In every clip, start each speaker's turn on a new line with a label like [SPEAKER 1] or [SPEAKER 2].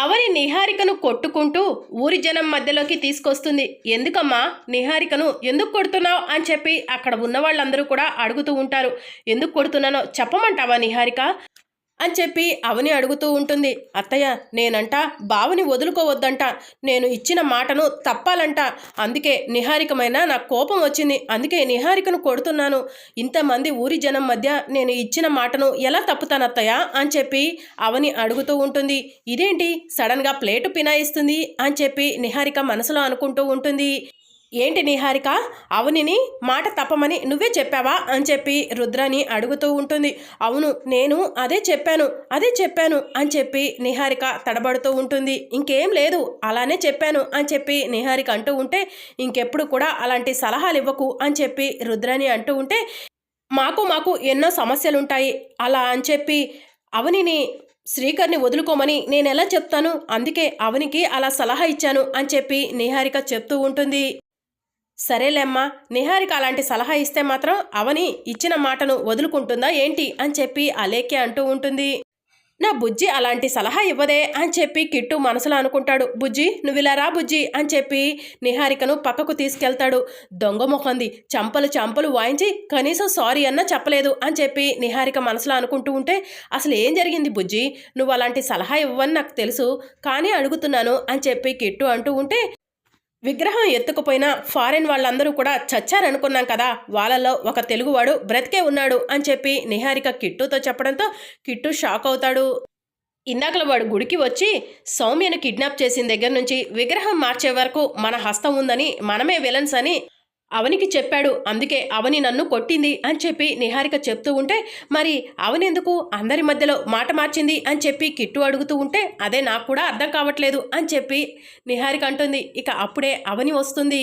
[SPEAKER 1] అవని నిహారికను కొట్టుకుంటూ ఊరి జనం మధ్యలోకి తీసుకొస్తుంది. ఎందుకమ్మా? నిహారికను ఎందుకు కొడుతున్నావు? అని చెప్పి అక్కడ ఉన్న వాళ్ళందరూ కూడా అడుగుతూ ఉంటారు. ఎందుకు కొడుతున్నానో చెప్పమంటావా నిహారిక? అని చెప్పి అవని అడుగుతూ ఉంటుంది. అత్తయ్య నేనంట బావని వదులుకోవద్దంట. నేను ఇచ్చిన మాటను తప్పాలంట. అందుకే నిహారికమైన నాకు కోపం వచ్చింది. అందుకే నిహారికను కొడుతున్నాను. ఇంతమంది ఊరి జనం మధ్య నేను ఇచ్చిన మాటను ఎలా తప్పుతాను అత్తయ్య? అని చెప్పి అవని అడుగుతూ ఉంటుంది. ఇదేంటి? సడన్గా ప్లేటు పినాయిస్తుంది అని చెప్పి నిహారిక మనసులో అనుకుంటూ ఉంటుంది. ఏంటి నిహారిక అవనిని మాట తప్పమని నువ్వే చెప్పావా? అని చెప్పి రుద్రని అడుగుతూ ఉంటుంది. అవును నేను అదే చెప్పాను అదే చెప్పాను అని చెప్పి నిహారిక తడబడుతూ ఉంటుంది. ఇంకేం లేదు అలానే చెప్పాను అని చెప్పి నిహారిక అంటూ ఉంటే ఇంకెప్పుడు కూడా అలాంటి సలహాలు ఇవ్వకు అని చెప్పి రుద్రని అంటూ ఉంటే మాకు మాకు ఎన్నో సమస్యలుంటాయి. అలా అని చెప్పి అవనిని శ్రీకర్ని వదులుకోమని నేను ఎలా చెప్తాను? అందుకే అవనికి అలా సలహా ఇచ్చాను అని చెప్పి నిహారిక చెప్తూ ఉంటుంది. సరేలేమ్మా నిహారిక అలాంటి సలహా ఇస్తే మాత్రం అవని ఇచ్చిన మాటను వదులుకుంటుందా ఏంటి అని చెప్పి అలేఖ్య అంటూ ఉంటుంది. నా బుజ్జి అలాంటి సలహా ఇవ్వదే అని చెప్పి కిట్టు మనసులో అనుకుంటాడు. బుజ్జి నువ్వు ఇలా రా బుజ్జి అని చెప్పి నిహారికను పక్కకు తీసుకెళ్తాడు. దొంగ మొహంది చంపలు చంపలు వాయించి కనీసం సారీ అన్నా చెప్పలేదు అని చెప్పి నిహారిక మనసులో అనుకుంటూ ఉంటే అసలు ఏం జరిగింది బుజ్జి? నువ్వు అలాంటి సలహా ఇవ్వని నాకు తెలుసు కానీ అడుగుతున్నాను అని చెప్పి కిట్టు అంటూ ఉంటే విగ్రహం ఎత్తుకుపోయిన ఫారెన్ వాళ్ళందరూ కూడా చచ్చారనుకున్నాం కదా వాళ్ళలో ఒక తెలుగువాడు బ్రతికే ఉన్నాడు అని చెప్పి నిహారిక కిట్టుతో చెప్పడంతో కిట్టు షాక్ అవుతాడు. ఇందాకల వాడు గుడికి వచ్చి సౌమ్యను కిడ్నాప్ చేసిన దగ్గర నుంచి విగ్రహం మార్చే వరకు మన హస్తం ఉందని మనమే విలన్స్ అని అవనికి చెప్పాడు. అందుకే అవని నన్ను కొట్టింది అని చెప్పి నిహారిక చెప్తూ ఉంటే మరి అవనెందుకు అందరి మధ్యలో మాట మార్చింది అని చెప్పి కిట్టు అడుగుతూ ఉంటే అదే నాకు కూడా అర్థం కావట్లేదు అని చెప్పి నిహారిక అంటుంది. ఇక అప్పుడే అవని వస్తుంది.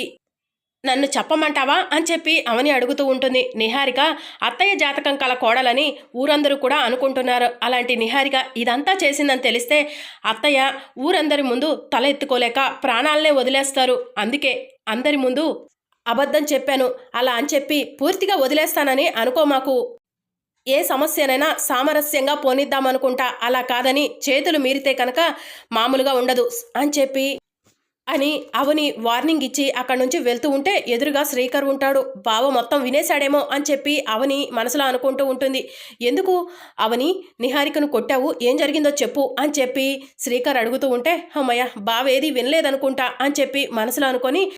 [SPEAKER 1] నన్ను చెప్పమంటావా అని చెప్పి అవని అడుగుతూ ఉంటుంది. నిహారిక అత్తయ్య జాతకం కల కోడలని ఊరందరూ కూడా అనుకుంటున్నారు. అలాంటి నిహారిక ఇదంతా చేసిందని తెలిస్తే అత్తయ్య ఊరందరి ముందు తల ఎత్తుకోలేక ప్రాణాలనే వదిలేస్తారు. అందుకే అందరి ముందు అబద్ధం చెప్పాను. అలా అని చెప్పి పూర్తిగా వదిలేస్తానని అనుకో మాకు. ఏ సమస్యనైనా సామరస్యంగా పోనిద్దామనుకుంటా. అలా కాదని చేతులు మీరితే కనుక మామూలుగా ఉండదు. అని చెప్పి అని అవని వార్నింగ్ ఇచ్చి అక్కడి నుంచి వెళ్తూ ఉంటే ఎదురుగా శ్రీకర్ ఉంటాడు. బావ మొత్తం వినేశాడేమో అని చెప్పి అవని మనసులో అనుకుంటూ ఉంటుంది. ఎందుకు? అవని నిహారికను కొట్టావు? ఏం జరిగిందో చెప్పు అని చెప్పి శ్రీకర్ అడుగుతూ ఉంటే అమ్మయ్య బావేది వినలేదనుకుంటా అని చెప్పి మనసులో అనుకొని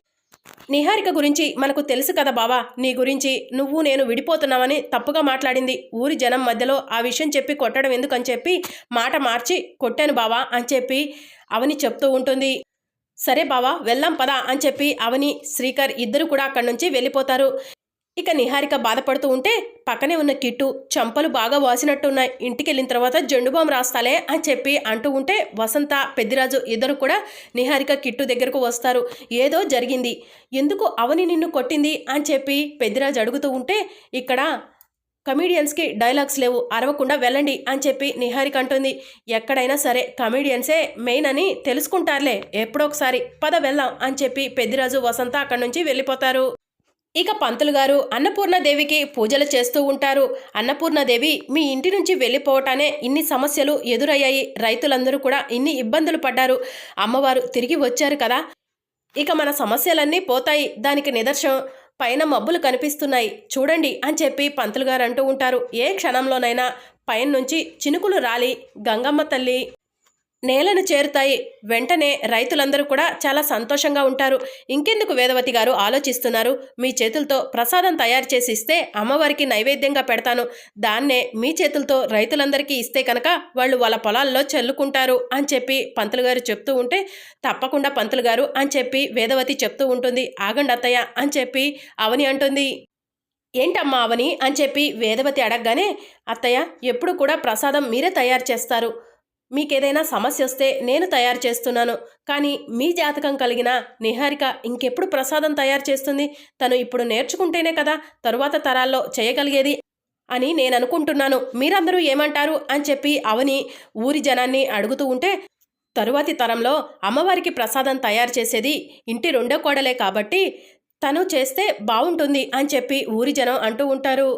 [SPEAKER 1] నిహారిక గురించి మనకు తెలుసు కదా బావా. నీ గురించి నువ్వు నేను విడిపోతున్నావని తప్పుగా మాట్లాడింది. ఊరి జనం మధ్యలో ఆ విషయం చెప్పి కొట్టడం ఎందుకని చెప్పి మాట మార్చి కొట్టాను బావా అని చెప్పి అవని చెప్తూ ఉంటుంది. సరే బావా వెళ్దాం పదా అని చెప్పి అవని శ్రీకర్ ఇద్దరు కూడా అక్కడి నుంచి వెళ్ళిపోతారు. ఇక నిహారిక బాధపడుతూ ఉంటే పక్కనే ఉన్న కిట్టు చంపలు బాగా వాసినట్టున్నాయి. ఇంటికి వెళ్ళిన తర్వాత జెండు రాస్తాలే అని చెప్పి అంటూ ఉంటే వసంత పెద్దిరాజు ఇద్దరు కూడా నిహారిక కిట్టు దగ్గరకు వస్తారు. ఏదో జరిగింది. ఎందుకు అవని నిన్ను కొట్టింది? అని చెప్పి పెద్దిరాజు అడుగుతూ ఉంటే ఇక్కడ కమీడియన్స్కి డైలాగ్స్ లేవు. అరవకుండా వెళ్ళండి అని చెప్పి నిహారిక అంటుంది. ఎక్కడైనా సరే కమీడియన్సే మెయిన్ అని తెలుసుకుంటారులే. ఎప్పుడో ఒకసారి పద వెళ్దాం అని చెప్పి పెద్దిరాజు వసంత అక్కడి నుంచి వెళ్ళిపోతారు. ఇక పంతులు గారు అన్నపూర్ణదేవికి పూజలు చేస్తూ ఉంటారు. అన్నపూర్ణదేవి మీ ఇంటి నుంచి వెళ్ళిపోవటానే ఇన్ని సమస్యలు ఎదురయ్యాయి. రైతులందరూ కూడా ఇన్ని ఇబ్బందులు పడ్డారు. అమ్మవారు తిరిగి వచ్చారు కదా. ఇక మన సమస్యలన్నీ పోతాయి. దానికి నిదర్శనం. పైన మబ్బులు కనిపిస్తున్నాయి. చూడండి అని చెప్పి పంతులు గారు అంటూ ఉంటారు. ఏ క్షణంలోనైనా పైన నుంచి చినుకులు రాలి. గంగమ్మ తల్లి నేలను చేరుతాయి. వెంటనే రైతులందరూ కూడా చాలా సంతోషంగా ఉంటారు. ఇంకెందుకు వేదవతి గారు ఆలోచిస్తున్నారు? మీ చేతులతో ప్రసాదం తయారు చేసి ఇస్తే అమ్మవారికి నైవేద్యంగా పెడతాను. దాన్నే మీ చేతులతో రైతులందరికీ ఇస్తే కనుక వాళ్ళు వాళ్ళ పొలాల్లో చల్లుకుంటారు అని చెప్పి పంతులు గారు చెప్తూ ఉంటే తప్పకుండా పంతులు గారు అని చెప్పి వేదవతి చెప్తూ ఉంటుంది. ఆగండి అత్తయ్య అని చెప్పి అవని అంటుంది. ఏంటమ్మా అవని అని చెప్పి వేదవతి అడగగానే అత్తయ్య ఎప్పుడు కూడా ప్రసాదం మీరే తయారు చేస్తారు. మీకేదైనా సమస్య వస్తే నేను తయారు చేస్తున్నాను. కానీ మీ జాతకం కలిగిన నిహారిక ఇంకెప్పుడు ప్రసాదం తయారు చేస్తుంది? తను ఇప్పుడు నేర్చుకుంటేనే కదా తరువాత తరాల్లో చేయగలిగేది అని నేను అనుకుంటున్నాను మీరందరూ ఏమంటారు? అని చెప్పి అవని ఊరి జనాన్ని అడుగుతూ ఉంటే తరువాతి తరంలో అమ్మవారికి ప్రసాదం తయారు చేసేది ఇంటి రెండో కోడలే కాబట్టి తను చేస్తే బాగుంటుంది అని చెప్పి ఊరి జనం అంటూ ఉంటారు.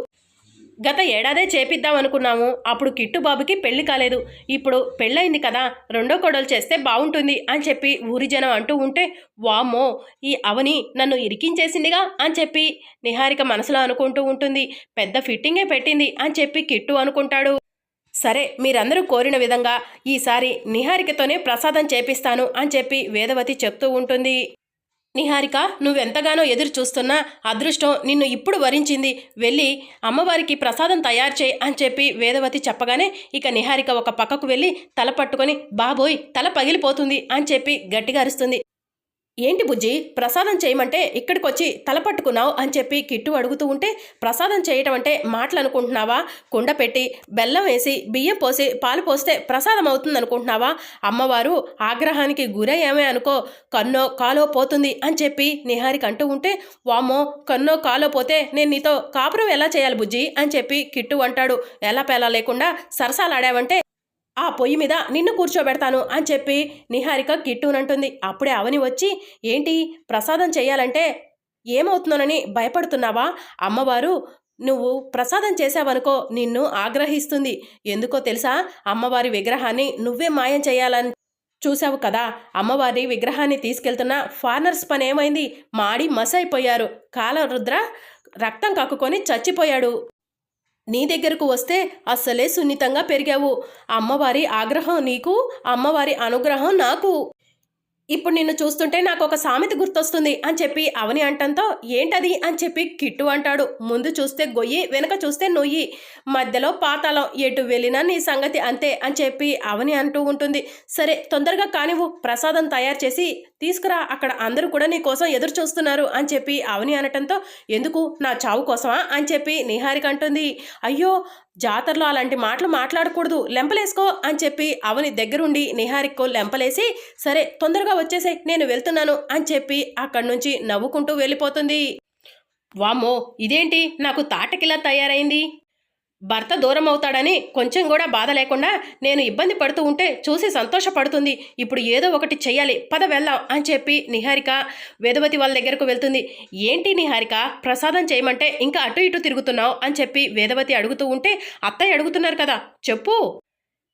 [SPEAKER 1] గత ఏడాదే చేపిద్దాం అనుకున్నాము. అప్పుడు కిట్టు బాబుకి పెళ్ళి కాలేదు. ఇప్పుడు పెళ్ళయింది కదా రెండో కొడలు చేస్తే బాగుంటుంది అని చెప్పి ఊరి జనం అంటూ ఉంటే వామ్మో ఈ అవని నన్ను ఇరికించేసిందిగా అని చెప్పి నిహారిక మనసులో అనుకుంటూ ఉంటుంది. పెద్ద ఫిట్టింగే పెట్టింది అని చెప్పి కిట్టు అనుకుంటాడు. సరే మీరందరూ కోరిన విధంగా ఈసారి నిహారికతోనే ప్రసాదం చేపిస్తాను అని చెప్పి వేదవతి చెప్తూ ఉంటుంది. నిహారిక నువ్వెంతగానో ఎదురు చూస్తున్నా అదృష్టం నిన్ను ఇప్పుడు వరించింది. వెళ్ళి అమ్మవారికి ప్రసాదం తయారు చేయి అని చెప్పి వేదవతి చెప్పగానే ఇక నిహారిక ఒక పక్కకు వెళ్ళి తల పట్టుకొని బాబోయ్ తల పగిలిపోతుంది అని చెప్పి గట్టిగా అరుస్తుంది. ఏంటి బుజ్జి? ప్రసాదం చేయమంటే ఇక్కడికి వచ్చి తలపట్టుకున్నావు అని చెప్పి కిట్టు అడుగుతూ ఉంటే ప్రసాదం చేయటం అంటే మాటలు అనుకుంటున్నావా కుండ పెట్టి బెల్లం వేసి బియ్యం పోసి పాలు పోస్తే ప్రసాదం అవుతుంది అనుకుంటున్నావా అమ్మవారు ఆగ్రహానికి గురయ్యామే అనుకో కన్నో కాలో పోతుంది అని చెప్పి నిహారిక అంటూ ఉంటే వామ్మో కన్నో కాలో పోతే నేను నీతో కాపురం ఎలా చేయాలి బుజ్జి? అని చెప్పి కిట్టు అంటాడు. ఎలా పేలా లేకుండా సరసాలాడావంటే ఆ పొయ్యి మీద నిన్ను కూర్చోబెడతాను అని చెప్పి నిహారిక కిట్టునంటుంది అప్పుడే అవని వచ్చి ఏంటి? ప్రసాదం చేయాలంటే ఏమవుతుందోనని భయపడుతున్నావా? అమ్మవారు నువ్వు ప్రసాదం చేసావనుకో నిన్ను ఆగ్రహిస్తుంది. ఎందుకో తెలుసా? అమ్మవారి విగ్రహాన్ని నువ్వే మాయం చేయాలని చూశావు కదా? అమ్మవారి విగ్రహాన్ని తీసుకెళ్తున్న ఫార్నర్స్ పని ఏమైంది మాడి మసైపోయారు. కాలరుద్ర రక్తం కక్కుకొని చచ్చిపోయాడు. నీ దగ్గరకు వస్తే అస్సలే సున్నితంగా పెరిగావు. అమ్మవారి ఆగ్రహం నీకు అమ్మవారి అనుగ్రహం నాకు. ఇప్పుడు నిన్ను చూస్తుంటే నాకు ఒక సామెత గుర్తొస్తుంది అని చెప్పి అవని అంటంతో ఏంటది? అని చెప్పి కిట్టు అంటాడు. ముందు చూస్తే గొయ్యి వెనక చూస్తే నొయ్యి మధ్యలో పాతాళం ఎటు వెళ్ళినా నీ సంగతి అంతే అని చెప్పి అవని అంటూ ఉంటుంది. సరే తొందరగా కానివ్వు ప్రసాదం తయారు చేసి తీసుకురా అక్కడ అందరూ కూడా నీ కోసం ఎదురు చూస్తున్నారు అని చెప్పి అవని అనటంతో ఎందుకు? నా చావు కోసమా? అని చెప్పి నిహారిక అంటుంది. అయ్యో జాతరలో అలాంటి మాటలు మాట్లాడకూడదు. లెంపలేసుకో అని చెప్పి అవని దగ్గరుండి నిహారికో లెంపలేసి సరే తొందరగా వచ్చేసే నేను వెళ్తున్నాను అని చెప్పి అక్కడి నుంచి నవ్వుకుంటూ వెళ్ళిపోతుంది. వామ్మో ఇదేంటి? నాకు తాటకిలా తయారైంది. భర్త దూరం అవుతాడని కొంచెం కూడా బాధ లేకుండా నేను ఇబ్బంది పడుతూ ఉంటే చూసి సంతోషపడుతుంది. ఇప్పుడు ఏదో ఒకటి చెయ్యాలి పద వెళ్దాం అని చెప్పి నిహారిక వేదవతి వాళ్ళ దగ్గరకు వెళ్తుంది. ఏంటి నిహారిక ప్రసాదం చేయమంటే ఇంకా అటు ఇటు తిరుగుతున్నావు అని చెప్పి వేదవతి అడుగుతూ ఉంటే అత్తయ్య అడుగుతున్నారు కదా చెప్పు.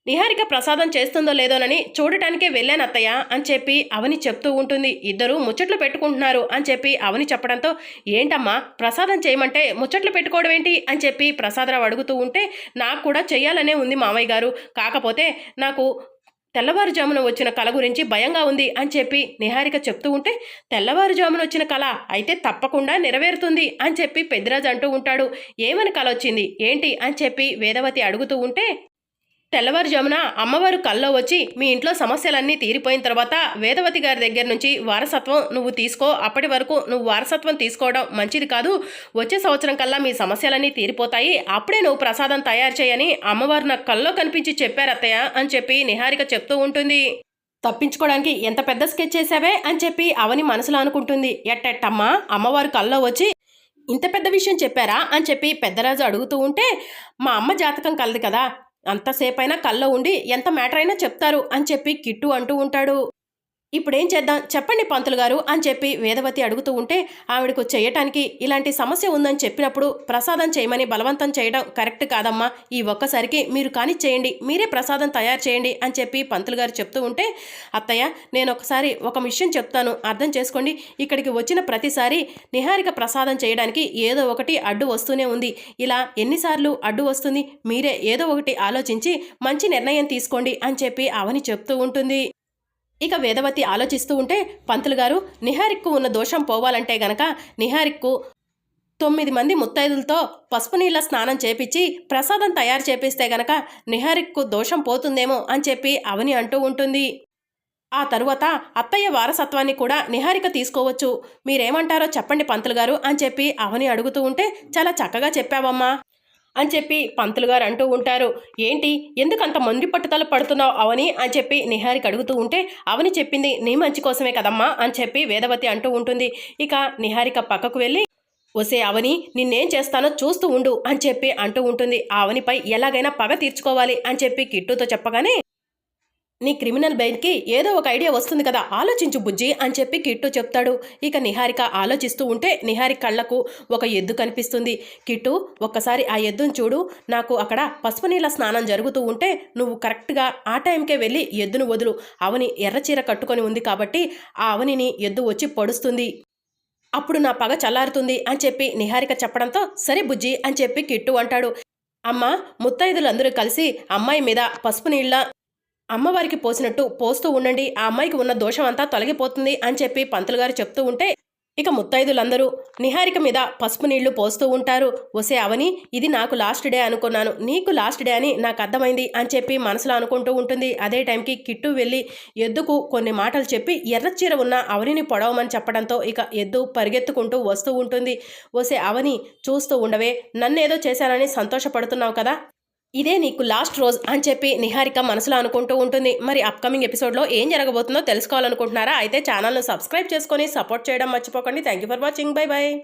[SPEAKER 1] నిహారిక ప్రసాదం చేస్తుందో లేదోనని చూడటానికే వెళ్ళాను అత్తయ్య అని చెప్పి అవని చెప్తూ ఉంటుంది. ఇద్దరు ముచ్చట్లు పెట్టుకుంటున్నారు అని చెప్పి అవని చెప్పడంతో ఏంటమ్మా ప్రసాదం చేయమంటే ముచ్చట్లు పెట్టుకోవడం ఏంటి? అని చెప్పి ప్రసాదరావు అడుగుతూ ఉంటే నాకు కూడా చెయ్యాలనే ఉంది మామయ్య గారు. కాకపోతే నాకు తెల్లవారుజామున వచ్చిన కళ గురించి భయంగా ఉంది అని చెప్పి నిహారిక చెప్తూ ఉంటే తెల్లవారుజామున వచ్చిన కళ అయితే తప్పకుండా నెరవేరుతుంది అని చెప్పి పెద్దిరాజు అంటూ ఉంటాడు. ఏమని కళ వచ్చింది? ఏంటి? అని చెప్పి వేదవతి అడుగుతూ ఉంటే తెల్లవారుజామున అమ్మవారు కల్లో వచ్చి మీ ఇంట్లో సమస్యలన్నీ తీరిపోయిన తర్వాత వేదవతి గారి దగ్గర నుంచి వారసత్వం నువ్వు తీసుకో అప్పటి వరకు నువ్వు వారసత్వం తీసుకోవడం మంచిది కాదు. వచ్చే సంవత్సరం కల్లా మీ సమస్యలన్నీ తీరిపోతాయి. అప్పుడే నువ్వు ప్రసాదం తయారు చేయని అమ్మవారు నాకు కల్లో కనిపించి చెప్పారత్తయ్య అని చెప్పి నిహారిక చెప్తూ ఉంటుంది. తప్పించుకోవడానికి ఎంత పెద్ద స్కెచ్ చేసావే అని చెప్పి అవని మనసులో అనుకుంటుంది. ఎట్టెట్టమ్మా అమ్మవారు కల్లో వచ్చి ఇంత పెద్ద విషయం చెప్పారా అని చెప్పి పెద్దరాజు అడుగుతూ ఉంటే మా అమ్మ జాతకం కలదు కదా అంతసేపైనా కల్లో ఉండి ఎంత మ్యాటర్ అయినా చెప్తారు అని చెప్పి కిట్టు అంటూ ఉంటాడు. ఇప్పుడేం చేద్దాం? చెప్పండి పంతులు గారు అని చెప్పి వేదవతి అడుగుతూ ఉంటే ఆవిడకు చేయటానికి ఇలాంటి సమస్య ఉందని చెప్పినప్పుడు ప్రసాదం చేయమని బలవంతం చేయడం కరెక్ట్ కాదమ్మా. ఈ ఒక్కసారికి మీరు కాని చేయండి. మీరే ప్రసాదం తయారు చేయండి అని చెప్పి పంతులు గారు చెప్తూ ఉంటే అత్తయ్య నేను ఒకసారి ఒక విషయం చెప్తాను. అర్థం చేసుకోండి. ఇక్కడికి వచ్చిన ప్రతిసారి నిహారిక ప్రసాదం చేయడానికి ఏదో ఒకటి అడ్డు వస్తూనే ఉంది. ఇలా ఎన్నిసార్లు అడ్డు వస్తుంది? మీరే ఏదో ఒకటి ఆలోచించి మంచి నిర్ణయం తీసుకోండి అని చెప్పి అవని చెప్తూ ఉంటుంది. ఇక వేదవతి ఆలోచిస్తూ ఉంటే పంతులు గారు నిహారిక్కు ఉన్న దోషం పోవాలంటే గనక నిహారిక్కు తొమ్మిది మంది ముత్తైదులతో పసుపు నీళ్ళ స్నానం చేపించి ప్రసాదం తయారు చేపిస్తే గనక నిహారిక్కు దోషం పోతుందేమో అని చెప్పి అవని అంటూ ఉంటుంది. ఆ తరువాత అత్తయ్య వారసత్వాన్ని కూడా నిహారిక తీసుకోవచ్చు. మీరేమంటారో చెప్పండి పంతులు గారు అని చెప్పి అవని అడుగుతూ ఉంటే చాలా చక్కగా చెప్పావమ్మా. అని చెప్పి పంతులు గారు అంటూ ఉంటారు. ఏంటి? ఎందుకు అంత పట్టుదల పడుతున్నావు అవని అని చెప్పి నిహారిక అడుగుతూ ఉంటే అవని చెప్పింది నీ మంచి కోసమే కదమ్మా అని చెప్పి వేదవతి అంటూ ఉంటుంది. ఇక నిహారిక పక్కకు వెళ్ళి ఒసే అవని నిన్నేం చేస్తానో చూస్తూ ఉండు అని చెప్పి అంటూ ఉంటుంది. ఆ అవనిపై ఎలాగైనా పగ తీర్చుకోవాలి అని చెప్పి కిట్టుతో చెప్పగానే నీ క్రిమినల్ బెయిల్కి ఏదో ఒక ఐడియా వస్తుంది కదా ఆలోచించు బుజ్జి అని చెప్పి కిట్టు చెప్తాడు. ఇక నిహారిక ఆలోచిస్తూ ఉంటే నిహారి కళ్ళకు ఒక ఎద్దు కనిపిస్తుంది. కిట్టు ఒక్కసారి ఆ ఎద్దును చూడు. నాకు అక్కడ పసుపు నీళ్ళ స్నానం జరుగుతూ ఉంటే నువ్వు కరెక్ట్గా ఆ టైంకే వెళ్ళి ఎద్దును వదులు. అవని ఎర్రచీర కట్టుకొని ఉంది కాబట్టి ఆ అవనిని ఎద్దు వచ్చి పొడుస్తుంది. అప్పుడు నా పగ చల్లారుతుంది అని చెప్పి నిహారిక చెప్పడంతో సరే బుజ్జి అని చెప్పి కిట్టు అంటాడు. అమ్మ ముత్తైదులందరూ కలిసి అమ్మాయి మీద పసుపు నీళ్ళ అమ్మవారికి పోసినట్టు పోస్తూ ఉండండి. ఆ అమ్మాయికి ఉన్న దోషం అంతా తొలగిపోతుంది అని చెప్పి పంతులు గారు చెప్తూ ఉంటే ఇక ముత్తైదులందరూ నిహారిక మీద పసుపు నీళ్ళు పోస్తూ ఉంటారు. ఒసే అవని ఇది నాకు లాస్ట్ డే అనుకున్నాను. నీకు లాస్ట్ డే అని నాకు అర్థమైంది అని చెప్పి మనసులో అనుకుంటూ ఉంటుంది. అదే టైంకి కిట్టు వెళ్ళి ఎద్దుకు కొన్ని మాటలు చెప్పి ఎర్రచీర ఉన్న అవనిని పొడవమని చెప్పడంతో ఇక ఎద్దు పరిగెత్తుకుంటూ వస్తూ ఉంటుంది. ఒసే అవని చూస్తూ ఉండవే నన్నేదో చేశానని సంతోషపడుతున్నావు కదా? ఇదే నీకు లాస్ట్ రోజు అని చెప్పి నిహారిక మనసులో అనుకుంటూ ఉంటుంది. మరి అప్కమింగ్ ఎపిసోడ్లో ఏం జరగబోతుందో తెలుసుకోవాలనుకుంటున్నారా? అయితే ఛానల్ను సబ్స్క్రైబ్ చేసుకొని సపోర్ట్ చేయడం మర్చిపోకండి. Thank you for watching bye bye